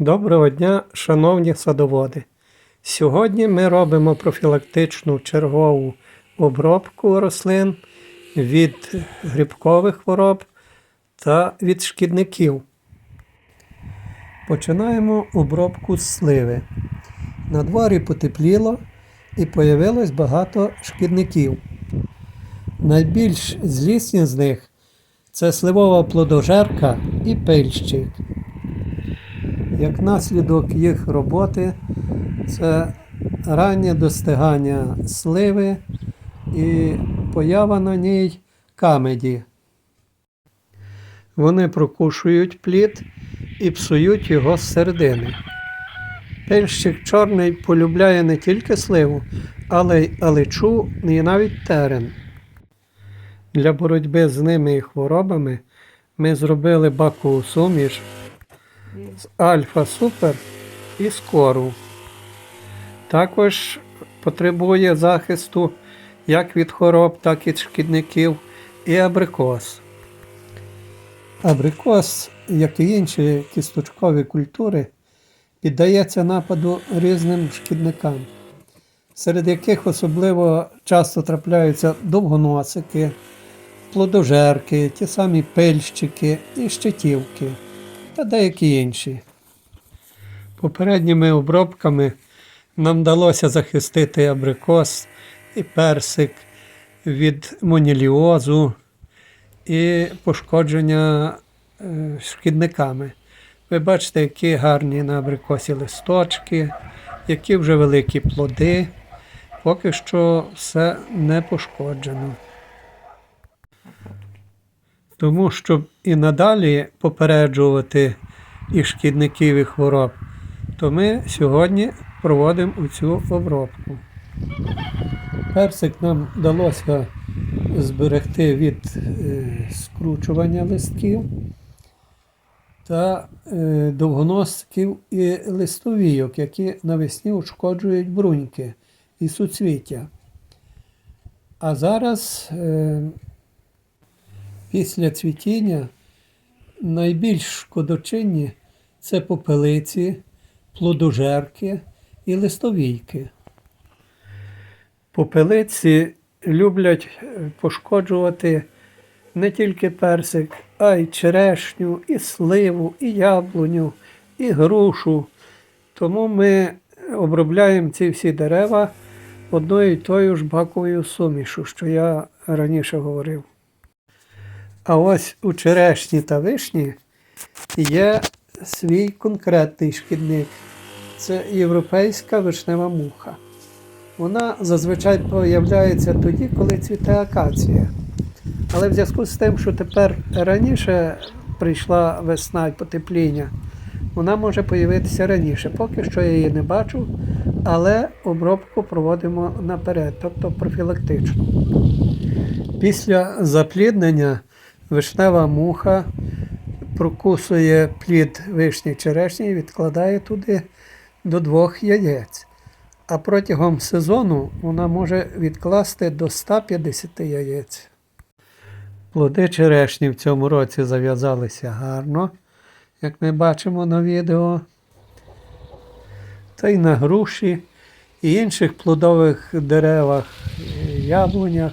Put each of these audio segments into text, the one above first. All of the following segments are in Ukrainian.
Доброго дня, шановні садоводи. Сьогодні ми робимо профілактичну чергову обробку рослин від грибкових хвороб та від шкідників. Починаємо обробку сливи. На дворі потепліло і появилось багато шкідників. Найбільш злісні з них це сливова плодожерка і пильщик. Як наслідок їх роботи, це раннє достигання сливи і поява на ній камеді. Вони прокушують плід і псують його з середини. Пильщик чорний полюбляє не тільки сливу, але й алечу і навіть терен. Для боротьби з ними і хворобами ми зробили бакову суміш Альфа Супер і Скору. Також потребує захисту як від хвороб, так і від шкідників і абрикос. Абрикос, як і інші кісточкові культури, піддається нападу різним шкідникам, серед яких особливо часто трапляються довгоносики, плодожерки, ті самі пильщики і щитівки та деякі інші. Попередніми обробками нам вдалося захистити абрикос і персик від моніліозу і пошкодження е, шкідниками. Ви бачите, які гарні на абрикосі листочки, які вже великі плоди. Поки що все не пошкоджено. Тому, щоб і надалі попереджувати і шкідників, і хвороб, то ми сьогодні проводимо цю обробку. Персик нам вдалося зберегти від е, скручування листків та е, довгоносків і листовійок, які навесні ушкоджують бруньки і суцвіття. А зараз е, після цвітіння найбільш шкодочинні це попелиці, плодожерки і листовійки. Попелиці люблять е, пошкоджувати не тільки персик, а й черешню, і сливу, і яблуню, і грушу. Тому ми обробляємо ці всі дерева одною і тою ж баковою сумішу, що я раніше говорив. А ось у черешні та вишні є свій конкретний шкідник. Це європейська вишнева муха. Вона зазвичай появляється тоді, коли цвіте акація. Але в зв'язку з тим, що тепер раніше прийшла весна і потепління, вона може появитися раніше. Поки що я її не бачу, але обробку проводимо наперед, тобто профілактично. Після запліднення вишнева муха прокусує плід вишні черешні і відкладає туди до двох яєць. А протягом сезону вона може відкласти до 150 яєць. Плоди черешні в цьому році зав'язалися гарно, як ми бачимо на відео. Та й на груші і інших плодових деревах, яблунях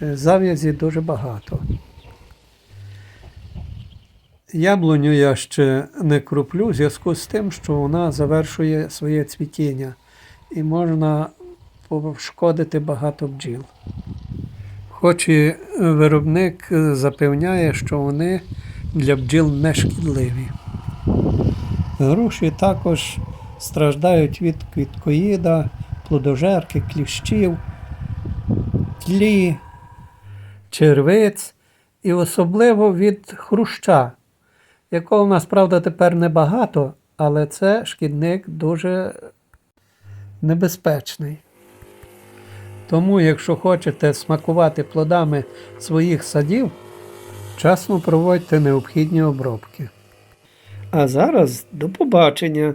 зав'язі дуже багато. Яблуню я ще не круплю в зв'язку з тим, що вона завершує своє цвітіння і можна пошкодити багато бджіл. Хоч і виробник запевняє, що вони для бджіл не шкідливі. Груші також страждають від квіткоїда, плодожерки, кліщів, тлі, червиць і особливо від хруща, якого в нас, правда, тепер небагато, але це шкідник дуже небезпечний. Тому, якщо хочете смакувати плодами своїх садів, вчасно проводьте необхідні обробки. А зараз до побачення!